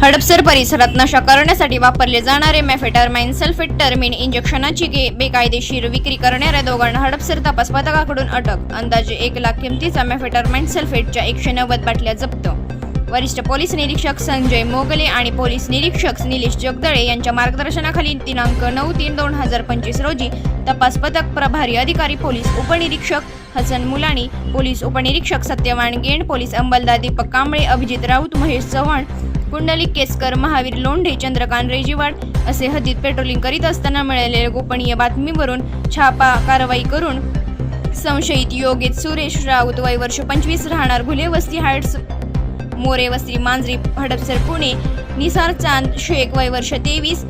हडपसर परिसरात नशा करण्यासाठी वापरले जाणारे मॅफेटारमाइन सल्फेट टर्मिन इंजेक्शनाची गे बेकायदेशीर विक्री करणाऱ्या दोघांना हडपसर तपास पथकाकडून अटक. अंदाजे एक लाख किमतीचा मॅफेटारमाइन सल्फेटच्या एकशे नव्वद बाटल्या जप्त. वरिष्ठ पोलीस निरीक्षक संजय मोगले आणि पोलीस निरीक्षक निलेश जगदळे यांच्या मार्गदर्शनाखाली दिनांक नऊ तीन दोन हजार पंचवीस रोजी तपास पथक प्रभारी अधिकारी पोलीस उपनिरीक्षक हसन मुलानी पोलीस उपनिरीक्षक सत्यवान गेंड पोलीस अंमलदार दीपक कांबळे अभिजित राऊत महेश चव्हाण पुंडलिक केसकर महावीर लोंढे चंद्रकांत रेजीवाड असे हद्दीत पेट्रोलिंग करीत असताना मिळालेल्या गोपनीय बातमीवरून छापा कारवाई करून संशयित योगेश सुरेश राऊत वय वर्ष पंचवीस राहणार घुले वस्ती हायट्स मोरे वस्ती मांजरी हडपसर पुणे निसार चांद शेख वय वर्ष तेवीस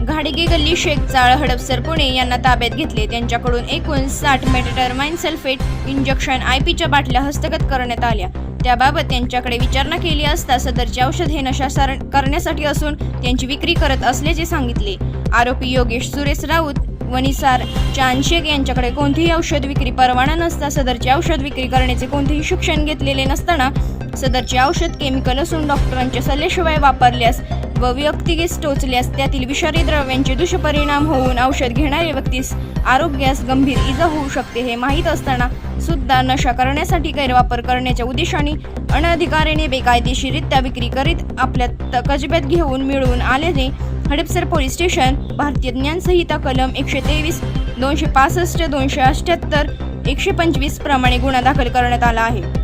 घाडगे गल्ली शेख चाळ हडपसर पुणे यांना ताब्यात घेतले. त्यांच्याकडून एकूण साठ मेटेटरमाइन सल्फेट इंजेक्शन आय पीच्या बाटल्या हस्तगत करण्यात आल्या. त्याबाबत त्यांच्याकडे विचारणा केली असता सदरचे औषध हे नशा सार करण्यासाठी असून त्यांची विक्री करत असल्याचे सांगितले. आरोपी योगेश सुरेश राऊत वनिसार चांदशेख यांच्याकडे कोणतीही औषध विक्री परवाना नसता. सदरचे औषध विक्री करण्याचे कोणतेही शिक्षण घेतलेले नसताना सदरचे औषध केमिकल असून डॉक्टरांच्या सल्ल्याशिवाय वापरल्यास व व्यक्तिगत टोचल्यास त्यातील विषारी द्रव्यांचे दुष्परिणाम होऊन औषध घेणाऱ्या व्यक्तीस आरोग्यास गंभीर इजा होऊ शकते हे माहीत असताना सुद्धा नशा करण्यासाठी गैरवापर करण्याच्या उद्देशाने अनधिकाऱ्याने बेकायदेशीरित्या विक्री करीत आपल्या त- कजब्यात घेऊन मिळवून आल्याने हडपसर पोलीस स्टेशन भारतीय ज्ञानसंहिता कलम एकशे तेवीस दोनशे पासष्ट दोनशे अठ्ठ्याहत्तर एकशे पंचवीस प्रमाणे गुन्हा दाखल करण्यात आला आहे.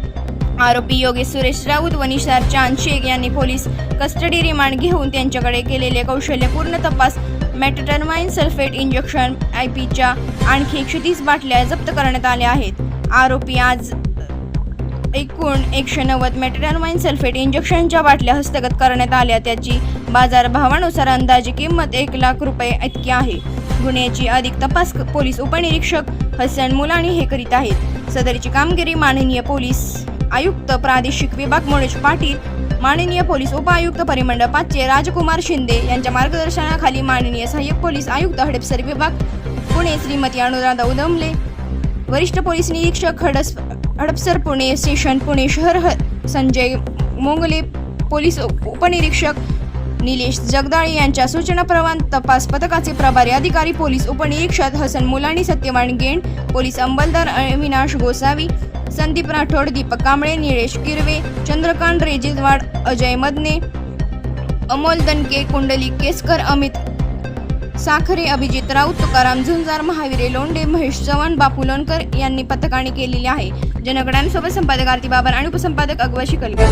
आरोपी योगेश सुरेश राऊत व निशार चांद शेख यांनी पोलीस कस्टडी रिमांड घेऊन त्यांच्याकडे केलेले कौशल्यपूर्ण तपास मेटटरमाइन सल्फेट इंजेक्शन आय पीच्या आणखी एकशे तीस बाटल्या जप्त करण्यात आल्या आहेत. आरोपी आज एकूण एकशे नव्वद मेटरमाइन सल्फेट इंजेक्शनच्या बाटल्या हस्तगत करण्यात आल्या. त्याची बाजारभावानुसार अंदाजे किंमत एक लाख रुपये इतकी आहे. गुन्ह्याची अधिक तपास पोलीस उपनिरीक्षक हसन मुलाणी हे करीत आहेत. सदरची कामगिरी माननीय पोलीस आयुक्त प्रादेशिक विभाग मनोज पाटील माननीय पोलीस उपआयुक्त परिमंडळ पाचचे राजकुमार शिंदे यांच्या मार्गदर्शनाखाली माननीय सहाय्यक पोलीस आयुक्त हडपसर विभाग पुणे श्रीमती अनुराधा उदमले वरिष्ठ पोलीस निरीक्षक हडस हडपसर पुणे स्टेशन पुणे शहर ह संजय मोंगले पोलीस उपनिरीक्षक निलेश जगदाळे यांच्या सूचनाप्रमाण तपास पथकाचे प्रभारी अधिकारी पोलीस उपनिरीक्षक हसन मुलानी सत्यवान गेंड पोलीस अंमलदार अविनाश गोसावी संदीप राठोड दीपक कांबळे निळेश किरवे चंद्रकांत रेजिजवाड अजय मदने अमोल दनके कुंडली केसकर अमित साखरे अभिजित राऊत तुकाराम झुंजार महावीरे लोंढे महेश चव्हाण बापू लोणकर यांनी पथकाने केलेली आहे. जनगणांसोबत संपादक आरती बाबर आणि उपसंपादक अगवा शिकलकर